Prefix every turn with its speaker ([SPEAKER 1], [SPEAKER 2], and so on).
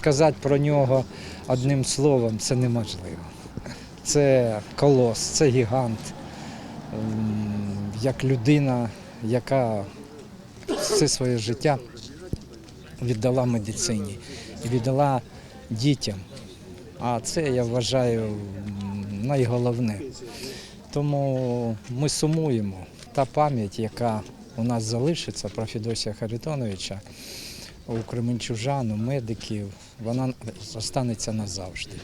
[SPEAKER 1] сказати про нього одним словом це неможливо. Це колос, це гігант, Ем, як людина, яка все своє життя віддала медицині віддала дітям. А це я вважаю найголовне. Тому ми сумуємо. Та пам'ять, яка у нас залишиться про Федосія Харитоновича, у кременчужан, у медиків, вона останеться назавжди.